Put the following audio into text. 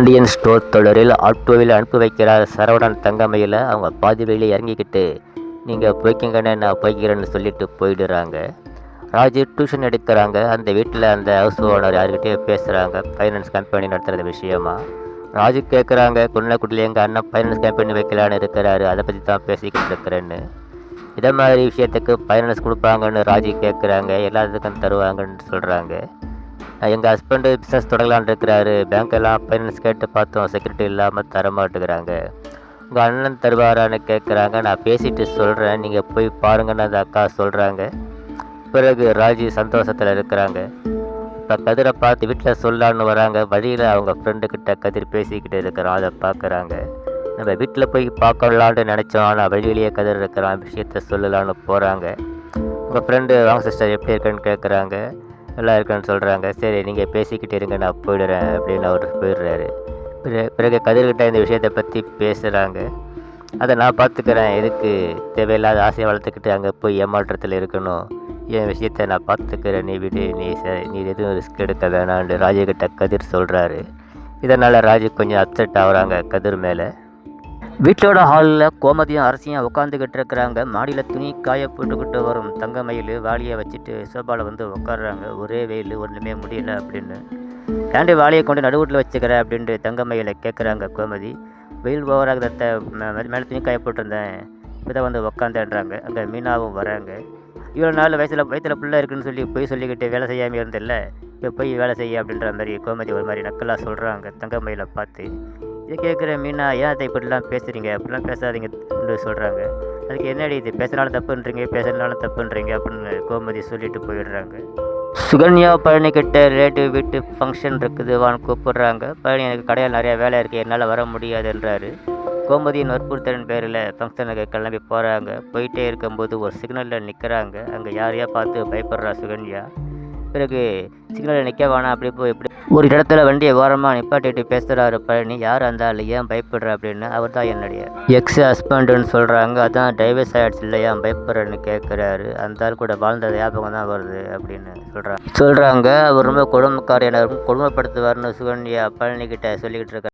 Indian store தொடரில் ஆட்டோவில் அனுப்பி வைக்கிறார் சரவணன் தங்கமையில். அவங்க பாதி வழியில இறங்கிக்கிட்டு நீங்கள் போய்க்கங்கண்ணே நான் போய்க்கிறேன்னு சொல்லிட்டு போயிடுறாங்க. ராஜு டியூஷன் எடுக்கிறாங்க. அந்த வீட்டில் அந்த ஹவுஸ் ஓனர் யார்கிட்டயோ பேசுகிறாங்க ஃபைனான்ஸ் கம்பெனி நடத்துகிற விஷயமா? ராஜு கேட்குறாங்க குன்னக்குட்டியில் எங்கள் அண்ணன் ஃபைனான்ஸ் கம்பெனி வைக்கலான்னு இருக்கிறாரு. அதை பற்றி தான் பேசிக்கிட்டு இருக்கிறேன்னு. இதை மாதிரி விஷயத்துக்கு ஃபைனான்ஸ் கொடுப்பாங்கன்னு ராஜி கேட்குறாங்க எல்லாத்துக்கும் தருவாங்கன்னு சொல்கிறாங்க எங்கள் ஹஸ்பண்டு பிஸ்னஸ் தொடங்கலான்னு இருக்கிறாரு. பேங்க்கெல்லாம் ஃபைனான்ஸ் கேட்டு பார்த்தோம். செக்யூரிட்டி இல்லாமல் தர மாட்டேங்கிறாங்க உங்கள் அண்ணன் தருவாரான்னு கேட்குறாங்க நான் பேசிட்டு சொல்கிறேன் நீங்கள் போய் பாருங்கன்னு அந்த அக்கா சொல்கிறாங்க பிறகு ராஜி சந்தோஷத்தில் இருக்கிறாங்க. இப்போ கதிரை பார்த்து வீட்டில் சொல்லலான்னு வராங்க. வழியில் அவங்க ஃப்ரெண்டுக்கிட்ட கதிர் பேசிக்கிட்டு இருக்கிறான். அதை பார்க்குறாங்க. நம்ம வீட்டில் போய் பார்க்கலான்னு நினச்சோம். ஆனால் வழியிலேயே கதிர் இருக்கிறான். விஷயத்த சொல்லலான்னு போகிறாங்க உங்கள் ஃப்ரெண்டு வாங்க சிஸ்டர் எப்படி இருக்குன்னு கேட்குறாங்க நல்லா இருக்குன்னு சொல்கிறாங்க சரி நீங்கள் பேசிக்கிட்டு இருங்க நான் போயிடுறேன் அப்படின்னு அவர் போயிடுறாரு. பிறகு கதிர்கிட்ட இந்த விஷயத்தை பற்றி பேசுகிறாங்க அதை நான் பார்த்துக்கிறேன் எதுக்கு? தேவையில்லாத ஆசையை வளர்த்துக்கிட்டு அங்கே போய் ஏமாற்றத்தில் இருக்கணும். என் விஷயத்த நான் பார்த்துக்கிறேன் நீ விடு நீ ச நீ எதுவும் ரிஸ்க் எடுக்க வேணான்னு ராஜுக்கிட்ட கதிர் சொல்கிறாரு இதனால் ராஜு கொஞ்சம் அப்செட் ஆகுறாங்க கதிர் மேலே. வீட்டோட ஹாலில் கோமதியும் அரசியும் உட்காந்துக்கிட்டு இருக்கிறாங்க மாடியில் துணி காய போட்டுக்கிட்டு வரும் தங்கமயில் வாளியை வச்சுட்டு சோபாவில் வந்து உட்காடுறாங்க ஒரே வெயில் ஒன்றுமே முடியல அப்படின்னு. ஏன்டி வாளியை கொண்டு நடுவுட்டில் வச்சுக்கிற? அப்படின்ட்டு தங்கமயில கேட்குறாங்க கோமதி. வெயில் ஓவராக மேலே துணி காய போட்டிருந்தேன். இப்போ தான் வந்து உக்காந்தேன்றாங்க. அங்கே மீனாவும் வராங்க. இவ்வளோ நாள் வயசில் வயசில் பிள்ளை இருக்குன்னு சொல்லி போய் சொல்லிக்கிட்டு வேலை செய்யாமல் இருந்தில்ல? இப்போ போய் வேலை செய்ய? அப்படின்ற மாதிரி கோமதி ஒரு மாதிரி நக்கலாக சொல்கிறாங்க தங்கமயில பார்த்து. இதை கேட்குற மீனா ஏன் அதை இப்படிலாம் பேசுகிறீங்க அப்படிலாம் பேசாதீங்கன்னு சொல்கிறாங்க அதுக்கு என்னடி இது? பேசுனாலும் தப்புன்றீங்க பேசுனாலும் தப்புன்றீங்க அப்படின்னு கோமதி சொல்லிட்டு போயிடுறாங்க. சுகன்யா பழனி கிட்ட ரிலேட்டிவ் வீட்டு ஃபங்க்ஷன் இருக்குது வான்னு கூப்பிடுறாங்க. பழனி எனக்கு கடையில் நிறையா வேலை இருக்குது என்னால் வர முடியாதுன்றாரு. கோமதியின் வற்புறுத்தலின் பேரில் ஃபங்க்ஷனுக்கு கிளம்பி போகிறாங்க போயிட்டே இருக்கும்போது ஒரு சிக்னலில் நிற்கிறாங்க அங்கே யாரையா பார்த்து பயப்படுறா சுகன்யா. பிறகு சிக்னலில் நிற்க வேணாம். அப்படி போய் இப்படி ஒரு இடத்துல வண்டியை ஓரமாக நிப்பாட்டிட்டு பேசுகிறாரு பழனி. யார் அந்த ஆள்? ஏன் பயப்படுற அப்படின்னு அவர் தான் என்னுடைய எக்ஸ் ஹஸ்பண்டுன்னு சொல்கிறாங்க அதான் டைவர்ஸ் ஆகிடுச்சு இல்லையா? ஏன் பயப்படுறேன்னு கேட்குறாரு அந்த ஆள் கூட வாழ்ந்த ஞாபகம் தான் வருது அப்படின்னு சொல்கிறாங்க சொல்கிறாங்க அவர் ரொம்ப கொடுமைக்கார என்ன கொடுமைப்படுத்துவார்னு சுகன்யா பழனிக்கிட்ட சொல்லிக்கிட்டு இருக்காரு.